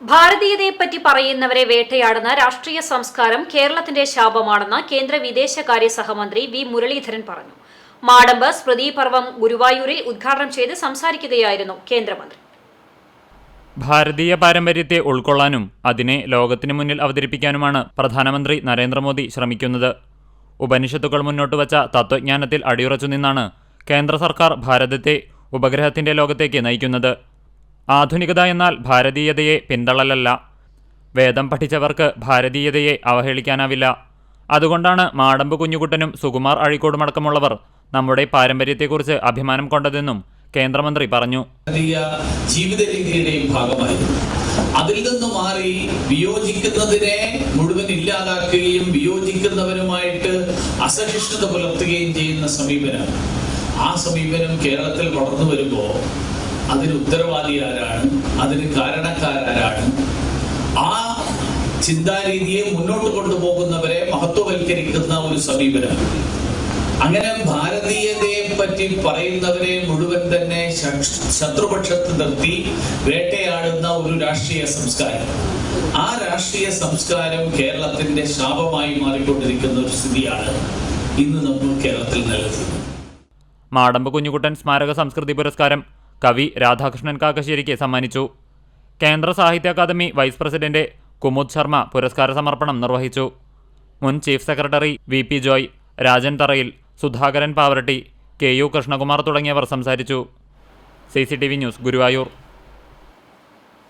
ഭാരതീയതയെപ്പറ്റി പറയുന്നവരെ വേട്ടയാടുന്ന രാഷ്ട്രീയ സംസ്കാരം കേരളത്തിന്റെ ശാപമാണെന്ന് കേന്ദ്ര വിദേശകാര്യ സഹമന്ത്രി വി മുരളീധരൻ പറഞ്ഞു. മാടമ്പ് സ്മൃതി പർവം ഗുരുവായൂരിൽ ഉദ്ഘാടനം ചെയ്ത് സംസാരിക്കുകയായിരുന്നു കേന്ദ്രമന്ത്രി. ഭാരതീയ പാരമ്പര്യത്തെ ഉൾക്കൊള്ളാനും അതിനെ ലോകത്തിനു മുന്നിൽ അവതരിപ്പിക്കാനുമാണ് പ്രധാനമന്ത്രി നരേന്ദ്രമോദി ശ്രമിക്കുന്നത്. ഉപനിഷത്തുക്കൾ മുന്നോട്ട് വച്ച തത്വജ്ഞാനത്തിൽ അടിയുറച്ചു നിന്നാണ് കേന്ദ്ര സർക്കാർ ഭാരതത്തെ ഉപഗ്രഹത്തിന്റെ ലോകത്തേക്ക് നയിക്കുന്നത്. ആധുനികത എന്നാൽ ഭാരതീയതയെ പിന്തള്ളലല്ല. വേദം പഠിച്ചവർക്ക് ഭാരതീയതയെ അവഹേളിക്കാനാവില്ല. അതുകൊണ്ടാണ് മാടമ്പ് കുഞ്ഞുകുട്ടനും സുകുമാർ അഴിക്കോടുമടക്കമുള്ളവർ നമ്മുടെ പാരമ്പര്യത്തെക്കുറിച്ച് അഭിമാനം കൊണ്ടതെന്നും കേന്ദ്രമന്ത്രി പറഞ്ഞു. ജീവിത രീതിയുടെയും ഭാഗമായി അതിൽ നിന്ന് മാറി വിയോജിക്കുന്നതിനെ മുഴുവൻ ഇല്ലാതാക്കുകയും വിയോജിക്കുന്നവരുമായിട്ട് അസഹിഷ്ണുത പുലർത്തുകയും ചെയ്യുന്ന സമീപനം. ആ സമീപനം കേരളത്തിൽ വളർന്നു വരുമ്പോൾ അതിന് ഉത്തരവാദി ആരാണ് അതിന് കാരണക്കാരാരാണ്. ആ ചിന്താരീതിയെ മുന്നോട്ട് കൊണ്ടുപോകുന്നവരെ മഹത്വവൽക്കരിക്കുന്ന ഒരു സമീപനം. അങ്ങനെ ഭാരതീയതയെ പറ്റി പറയുന്നവരെ മുഴുവൻ തന്നെ ശത്രുപക്ഷത്ത് നിർത്തി വേട്ടയാടുന്ന ഒരു രാഷ്ട്രീയ സംസ്കാരം. ആ രാഷ്ട്രീയ സംസ്കാരം കേരളത്തിന്റെ ശാപമായി മാറിക്കൊണ്ടിരിക്കുന്ന ഒരു സ്ഥിതിയാണ് ഇന്ന് നമ്മൾ കേരളത്തിൽ നിലനിൽക്കുന്നത്. മാടമ്പ് കുഞ്ഞുകുട്ടൻ സ്മാരക സംസ്കൃതി പുരസ്കാരം കവി രാധാകൃഷ്ണൻ കാക്കശ്ശേരിക്ക് സമ്മാനിച്ചു. കേന്ദ്ര സാഹിത്യ അക്കാദമി വൈസ് പ്രസിഡന്റ് കുമുദ് ശർമ്മ പുരസ്കാര സമർപ്പണം നിർവഹിച്ചു. മുൻ chief secretary V P Joy Rajan Tharayil Sudhakaran Pavaratti K U Krishnakumar തുടങ്ങിയവർ സംസാരിച്ചു. C news Guruvayur.